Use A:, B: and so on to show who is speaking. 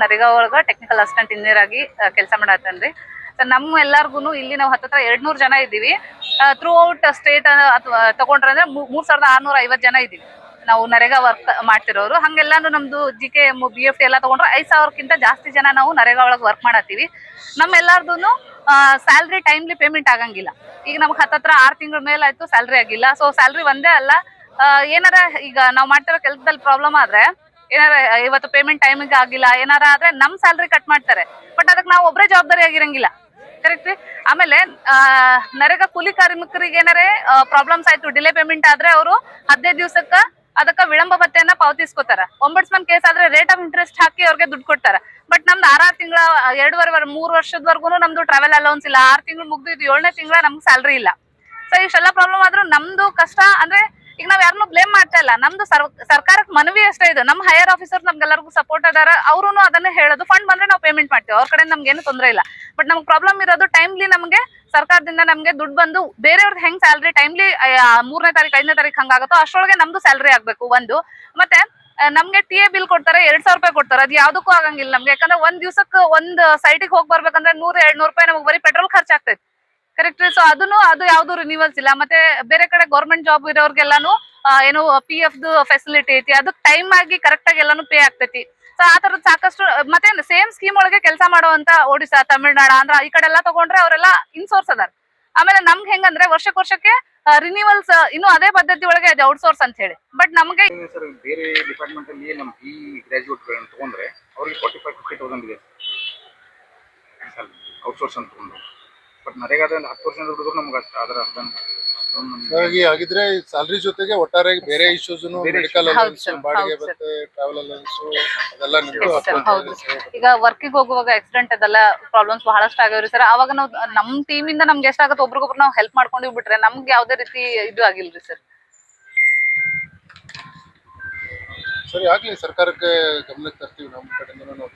A: ನರೇಗಾ ಒಳಗ technical assistant engineer ಆಗಿ ಕೆಲಸ ಮಾಡತ್ತೇನ್ರಿ ನಮ್ಮ ಎಲ್ಲಾರ್ಗು ಇಲ್ಲಿ ನಾವು ಹತ್ತತ್ರ ಎರಡ್ ನೂರ್ ಜನ ಇದ್ದೀವಿ. ಥ್ರೂ ಔಟ್ ಸ್ಟೇಟ್ ತಗೊಂಡ್ರೆ ಅಂದ್ರೆ ಮೂರ್ ಸಾವಿರದ ಆರ್ನೂರ ಐವತ್ ಜನ ಇದೀವಿ ನಾವು ನರೇಗಾ ವರ್ಕ್ ಮಾಡ್ತಿರೋರು. ಹಂಗೆಲ್ಲಾನು ನಮ್ದು G K B F T ಎಲ್ಲ ತಗೊಂಡ್ರೆ ಐದ್ ಸಾವಿರಕ್ಕಿಂತ ಜಾಸ್ತಿ ಜನ ನಾವು ನರೇಗಾ ಒಳಗೆ ವರ್ಕ್ ಮಾಡತ್ತೀವಿ ನಮ್ಮೆಲ್ಲಾರ್ದು ಸ್ಯಾಲ್ರಿ ಟೈಮ್ಲಿ ಪೇಮೆಂಟ್ ಆಗಂಗಿಲ್ಲ. ಈಗ ನಮ್ಗೆ ಹತ್ತತ್ರ ಆರು ತಿಂಗಳ ಮೇಲೆ ಆಯ್ತು ಸ್ಯಾಲ್ರಿ ಆಗಿಲ್ಲ. ಸೊ ಸ್ಯಾಲ್ರಿ ಒಂದೇ ಅಲ್ಲ. ಏನಾರ ಈಗ ನಾವು ಮಾಡ್ತಿರೋ ಕೆಲಸದಲ್ಲಿ ಪ್ರಾಬ್ಲಮ್ ಆದ್ರೆ, ಏನಾರ ಇವತ್ತು ಪೇಮೆಂಟ್ ಟೈಮಿಗೆ ಆಗಿಲ್ಲ, ಏನಾರ ಆದ್ರೆ ನಮ್ ಸ್ಯಾಲ್ರಿ ಕಟ್ ಮಾಡ್ತಾರೆ. ಬಟ್ ಅದಕ್ಕೆ ನಾವು ಒಬ್ಬರೇ ಜವಾಬ್ದಾರಿ ಆಗಿರಂಗಿಲ್ಲ. ಕರೆಕ್ಟ್ ರೀ? ಆಮೇಲೆ ನರೇಗಾ ಕೂಲಿ ಕಾರ್ಮಿಕರಿಗೆ ಏನಾರೇ ಪ್ರಾಬ್ಲಮ್ಸ್ ಆಯ್ತು ಡಿಲೇ ಪೇಮೆಂಟ್ ಆದ್ರೆ ಅವರು ಹದಿನೈದು ದಿವಸಕ್ಕ ಅದಕ್ಕ ವಿಳಂಬ ಭತ್ತೆಯನ್ನ ಪಾವತಿಸ್ಕೋತಾರ. ಒಂಬಡ್ಸ್ಮನ್ ಕೇಸ್ ಆದ್ರೆ ರೇಟ್ ಆಫ್ ಇಂಟ್ರೆಸ್ಟ್ ಹಾಕಿ ಅವ್ರಿಗೆ ದುಡ್ಡು ಕೊಡ್ತಾರ. ಬಟ್ ನಮ್ದು ಆರಾರು ತಿಂಗಳ, ಎರಡೂವರೆ ವರ್- ಮೂರು ವರ್ಷದವರೆಗೂ ನಮ್ದು ಟ್ರಾವೆಲ್ ಅಲೌನ್ಸ್ ಇಲ್ಲ. ಆರು ತಿಂಗಳು ಮುಗ್ದು ಇದು ಏಳನೇ ತಿಂಗಳ ನಮ್ಗೆ ಸ್ಯಾಲ್ರಿ ಇಲ್ಲ. ಸೊ ಇಷ್ಟೆಲ್ಲ ಪ್ರಾಬ್ಲಮ್ ಆದ್ರೂ ನಮ್ದು ಕಷ್ಟ ಅಂದ್ರೆ ಈಗ ನಾವ್ ಯಾರನ್ನೂ ಬ್ಲೇಮ್ ಮಾಡ್ತಾ ಇಲ್ಲ. ನಮ್ದು ಸರ್- ಸರ್ಕಾರಕ್ಕೆ ಮನವಿ ಅಷ್ಟೇ ಇದು. ನಮ್ಮ ಹೈಯರ್ ಆಫೀಸರ್ ನಮ್ಗೆಲ್ಲರಿಗೂ ಸಪೋರ್ಟ್ ಅದಾರ. ಅವರು ಅದನ್ನ ಹೇಳೋದು. ಫಂಡ್ ಬಂದ್ರೆ ನಾವು ಪೇಮೆಂಟ್ ಮಾಡ್ತೀವಿ. ಅವ್ರ ಕಡೆ ನಮ್ಗೆ ಏನು ತೊಂದರೆ ಇಲ್ಲ. ಬಟ್ ನಮ್ಗೆ ಪ್ರಾಬ್ಲಮ್ ಇರೋದು ಟೈಮ್ಲಿ ನಮಗೆ ಸರ್ಕಾರದಿಂದ ನಮಗೆ ದುಡ್ಡು ಬಂದು ಬೇರೆಯವ್ರದ್ದು ಹೆಂಗ್ ಸ್ಯಾಲ್ರಿ ಟೈಮ್ಲಿ ಮೂರನೇ ತಾರೀಕು ಐದನೇ ತಾರೀಕು ಹಂಗಾಗುತ್ತೋ ಅಷ್ಟರೊಳಗೆ ನಮ್ದು ಸ್ಯಾಲ್ರಿ ಆಗ್ಬೇಕು ಒಂದು. ಮತ್ತೆ ನಮ್ಗೆ ಟಿ ಎ ಬಿಲ್ ಕೊಡ್ತಾರೆ, ಎರಡ್ ಸಾವಿರ ರೂಪಾಯಿ ಕೊಡ್ತಾರೆ. ಅದು ಯಾವ್ದಕ್ಕೂ ಆಗಂಗಿಲ್ಲ ನಮ್ಗೆ. ಯಾಕಂದ್ರೆ ಒಂದ್ ದಿವ್ಸಕ್ಕೆ ಒಂದ್ ಸೈಟಿಗೆ ಹೋಗಿ ಬರ್ಬೇಕಂದ್ರೆ ನೂರ ಎರಡ್ ನೂರ್ ರೂಪಾಯಿ ನಮಗೆ ಬರೀ ಪೆಟ್ರೋಲ್ ಖರ್ಚಾಗ್ತೈತಿ ಕರೆಕ್ಟ್ ಸೊ ಅದನ್ನು ಅದು ಯಾವ್ದು ರಿನ್ಯೂವಲ್ಸ್ ಇಲ್ಲ. ಮತ್ತೆ ಬೇರೆ ಕಡೆ ಗೌರ್ಮೆಂಟ್ ಜಾಬ್ ಇರೋರ್ಗೆಲ್ಲಾನು ಏನು ಪಿ ಎಫ್ ಫೆಸಿಲಿಟಿ ಐತಿ. ಅದಕ್ಕೆ ಟೈಮ್ ಆಗಿ ಕರೆಕ್ಟ್ ಆಗಿ ಎಲ್ಲಾನು ಪೇ ಆಗ್ತೈತಿ. ಸೊ ಆ ತರದ್ ಸಾಕಷ್ಟು, ಮತ್ತೆ ಸೇಮ್ ಸ್ಕೀಮ್ ಒಳಗೆ ಕೆಲಸ ಮಾಡುವಂತ ಒಡಿಶಾ ತಮಿಳ್ನಾಡು ಆಂಧ್ರ ಈ ಕಡೆ ಎಲ್ಲ ತಗೊಂಡ್ರೆ ಅವರೆಲ್ಲ ಇನ್ಸೋರ್ಸ್ ಅದಾರ. ಆಮೇಲೆ ನಮ್ಗೆ ಹೆಂಗಂದ್ರೆ ವರ್ಷಕ್ ವರ್ಷಕ್ಕೆ ರಿನ್ಯೂವಲ್ಸ್ ಇನ್ನು ಅದೇ ಪದ್ಧತಿ ಒಳಗೆ ಔಟ್ಸೋರ್ಸ್ ಅಂತ ಹೇಳಿ. ಬಟ್ ನಮಗೆ
B: ಸರ್, ಬೇರೆ ಡಿಪಾರ್ಟ್ಮೆಂಟ್ ಅಲ್ಲಿ ನಮ್ ಈ ಗ್ರಾಜುಯೇಟ್ ತಗೊಂಡ್ರೆ ಅವ್ರಿಗೆ ಫಾರ್ಟಿ ಫೈವ್ ಫಿಫ್ಟಿ ತೌಸಂಡ್ ಇದೆ. ಸರ್ ಔಟ್ಸೋರ್ಸ್ ಅಂತ ಬಟ್ ನರೇಗಾದ್ರೆ ಹತ್ತು ವರ್ಷ ದುಡಿದ್ರು ನಮ್ಗೆ ಅಷ್ಟು ಅದರ ಅರ್ಧ
C: ಹಾಗಾಗಿ ಆಗಿದ್ರೆ ಸ್ಯಾಲ್ರಿ ಜೊತೆಗೆ ಒಟ್ಟಾರೆ ಬೇರೆ ಇಶ್ಯೂಸ್ ಮೆಡಿಕಲ್ ಅಲೌನ್ಸ್ ಬಾಡಿಗೆ ಮತ್ತೆ ಟ್ರಾವೆಲ್ ಅಲೌನ್ಸ್ ಅದೆಲ್ಲ
A: ಹೌದು. ಈಗ ವರ್ಕಿಗೆ ಹೋಗುವಾಗ ಆಕ್ಸಿಡೆಂಟ್ ಅದೆಲ್ಲ ಪ್ರಾಬ್ಲಮ್ಸ್ ಬಹಳಷ್ಟು ಆಗ್ಯಾವ್ರಿ ಸರ್ ಅವಾಗ ನಾವು ನಮ್ ಟೀಮ್ ಇಂದ ನಮ್ಗೆ ಎಷ್ಟಾಗತ್ತೆ ಒಬ್ರಿಗೊಬ್ರು ನಾವು ಹೆಲ್ಪ್ ಮಾಡ್ಕೊಂಡು ಬಿಟ್ರೆ ನಮ್ಗೆ ಯಾವ್ದೇ ರೀತಿ ಇದು ಆಗಿಲ್ರಿ ಸರ್
C: ಸರಿ ಆಗ್ಲಿ ಸರ್ಕಾರಕ್ಕೆ ಗಮನಕ್ಕೆ ತರ್ತೀವಿ ನಮ್ಮ ಕಡೆಯಿಂದ ನಾವು